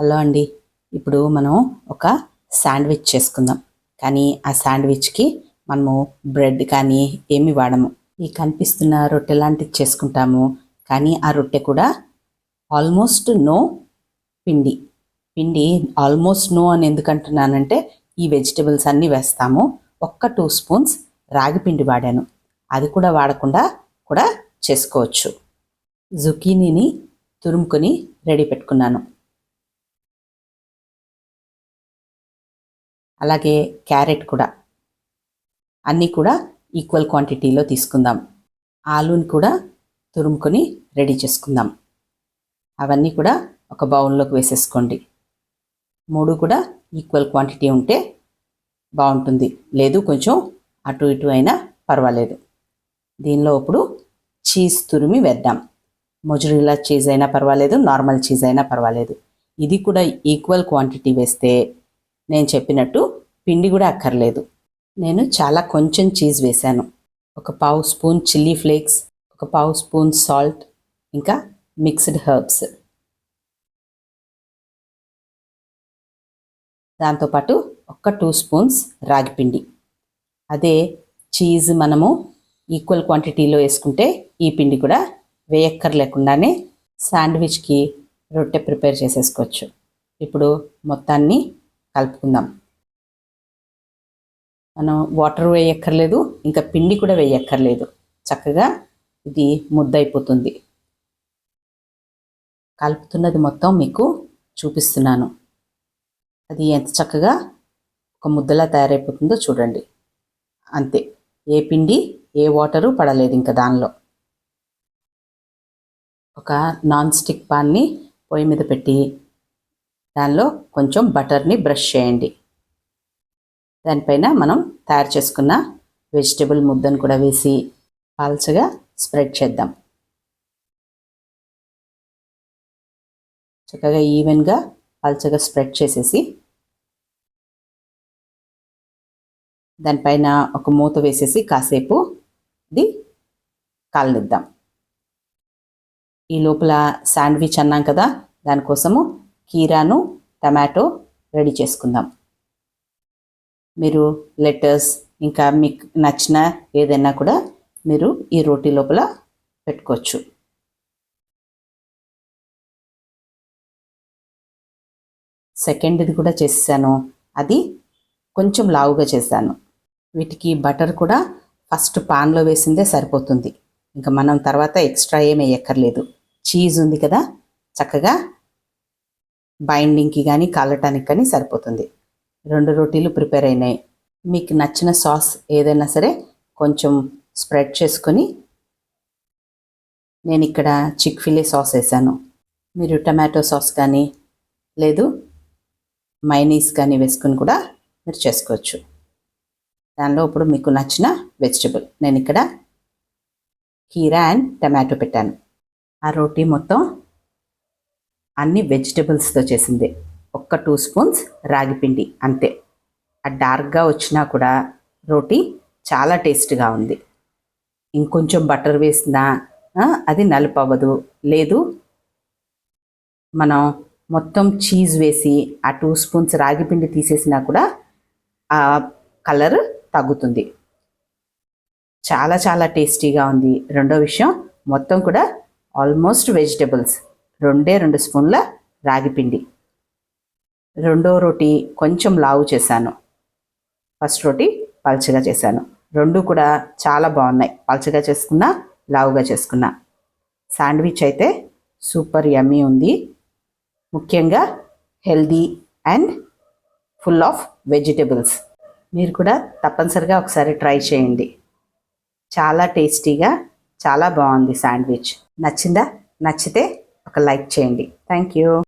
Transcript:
Hello అండి. ఇప్పుడు మనం ఒక శాండ్విచ్ చేసుకుందాం. కానీ ఆ శాండ్విచ్కి మనము బ్రెడ్ కానీ ఏమి వాడము. ఈ కనిపిస్తున్న రొట్టె లాంటిది చేసుకుంటాము. కానీ ఆ రొట్టె కూడా ఆల్మోస్ట్ నో పిండి. పిండి ఆల్మోస్ట్ నో అని ఎందుకంటున్నానంటే ఈ వెజిటబుల్స్ అన్నీ వేస్తాము. ఒక్క టూ స్పూన్స్ రాగి పిండి వాడాను. అది కూడా వాడకుండా కూడా చేసుకోవచ్చు. జుకీనీని తురుముకొని రెడీ పెట్టుకున్నాను. అలాగే క్యారెట్ కూడా. అన్నీ కూడా ఈక్వల్ క్వాంటిటీలో తీసుకుందాం. ఆలూని కూడా తురుముకొని రెడీ చేసుకుందాం. అవన్నీ కూడా ఒక బౌల్లోకి వేసేసుకోండి. మూడు కూడా ఈక్వల్ క్వాంటిటీ ఉంటే బాగుంటుంది. లేదు కొంచెం అటు ఇటు అయినా పర్వాలేదు. దీనిలో ఇప్పుడు చీజ్ తురిమి వేద్దాం. మొజరీలా చీజ్ అయినా పర్వాలేదు నార్మల్ చీజ్ అయినా పర్వాలేదు. ఇది కూడా ఈక్వల్ క్వాంటిటీ వేస్తే నేను చెప్పినట్టు పిండి కూడా అక్కర్లేదు. నేను చాలా కొంచెం చీజ్ వేశాను. ఒక పావు స్పూన్ చిల్లీ ఫ్లేక్స్ ఒక పావు స్పూన్ సాల్ట్ ఇంకా మిక్స్డ్ హర్బ్స్. దాంతోపాటు ఒక టూ స్పూన్స్ రాగి పిండి. అదే చీజ్ మనము ఈక్వల్ క్వాంటిటీలో వేసుకుంటే ఈ పిండి కూడా వేయక్కర్లేకుండానే శాండ్విచ్కి రొట్టె ప్రిపేర్ చేసేసుకోవచ్చు. ఇప్పుడు మొత్తాన్ని కలుపుకుందాం. మనం వాటర్ వేయక్కర్లేదు ఇంకా పిండి కూడా వేయక్కర్లేదు. చక్కగా ఇది ముద్దయిపోతుంది. కలుపుతున్నది మొత్తం మీకు చూపిస్తున్నాను. అది ఎంత చక్కగా ఒక ముద్దలా తయారైపోతుందో చూడండి. అంతే. ఏ పిండి ఏ వాటరు పడలేదు ఇంకా దానిలో. ఒక నాన్ స్టిక్ పాన్ని పొయ్యి మీద పెట్టి దానిలో కొంచెం బటర్ని బ్రష్ చేయండి. దానిపైన మనం తయారు చేసుకున్న వెజిటబుల్ ముద్దను కూడా వేసి పాల్చగా స్ప్రెడ్ చేద్దాం. చక్కగా ఈవెన్గా పల్చగా స్ప్రెడ్ చేసేసి దానిపైన ఒక మూత వేసేసి కాసేపు ఇది కాలనిద్దాం. ఈ లోపల శాండ్విచ్ అన్నాం కదా దానికోసము కీరాను టమాటో రెడీ చేసుకుందాం. మీరు లెటర్స్ ఇంకా మీకు నచ్చిన ఏదైనా కూడా మీరు ఈ రోటీ లోపల పెట్టుకోవచ్చు. సెకండ్ది కూడా చేసాను అది కొంచెం లావుగా చేశాను. వీటికి బటర్ కూడా ఫస్ట్ పాన్లో వేసిందే సరిపోతుంది. ఇంకా మనం తర్వాత ఎక్స్ట్రా ఏం వేయక్కర్లేదు. చీజ్ ఉంది కదా చక్కగా బైండింగ్కి కానీ కాలటానికి కానీ సరిపోతుంది. రెండు రోటీలు ప్రిపేర్ అయినాయి. మీకు నచ్చిన సాస్ ఏదైనా సరే కొంచెం స్ప్రెడ్ చేసుకొని నేను ఇక్కడ చిక్ ఫిలే సాస్ వేసాను. మీరు టమాటో సాస్ కానీ లేదు మైనీస్ కానీ వేసుకుని కూడా మీరు చేసుకోవచ్చు. దానిలో ఇప్పుడు మీకు నచ్చిన వెజిటబుల్ నేను ఇక్కడ కీరా అండ్ టమాటో పెట్టాను. ఆ రోటీ మొత్తం అన్ని వెజిటబుల్స్తో చేసింది. ఒక్క టూ స్పూన్స్ రాగిపిండి అంతే. ఆ డార్క్గా వచ్చినా కూడా రోటీ చాలా టేస్ట్గా ఉంది. ఇంకొంచెం బటర్ వేసినా అది నలుపు అవ్వదు లేదు మనం మొత్తం చీజ్ వేసి ఆ టూ స్పూన్స్ రాగిపిండి తీసేసినా కూడా ఆ కలర్ తగ్గుతుంది. చాలా చాలా టేస్టీగా ఉంది. రెండో విషయం మొత్తం కూడా ఆల్మోస్ట్ వెజిటబుల్స్. రెండే రెండు స్పూన్ల రాగిపిండి రెండో రోటీ కొంచెం లావు చేశాను. ఫస్ట్ రోటీ పల్చగా చేశాను. రెండు కూడా చాలా బాగున్నాయి. పల్చగా చేసుకున్నా లావుగా చేసుకున్నా. శాండ్విచ్ అయితే సూపర్ యమ్మీ ఉంది. ముఖ్యంగా healthy and full of vegetables. మీరు కూడా తప్పనిసరిగా ఒకసారి ట్రై చేయండి. చాలా టేస్టీగా చాలా బాగుంది శాండ్విచ్. నచ్చిందా? నచ్చితే ఒక లైక్ చేయండి. Thank you.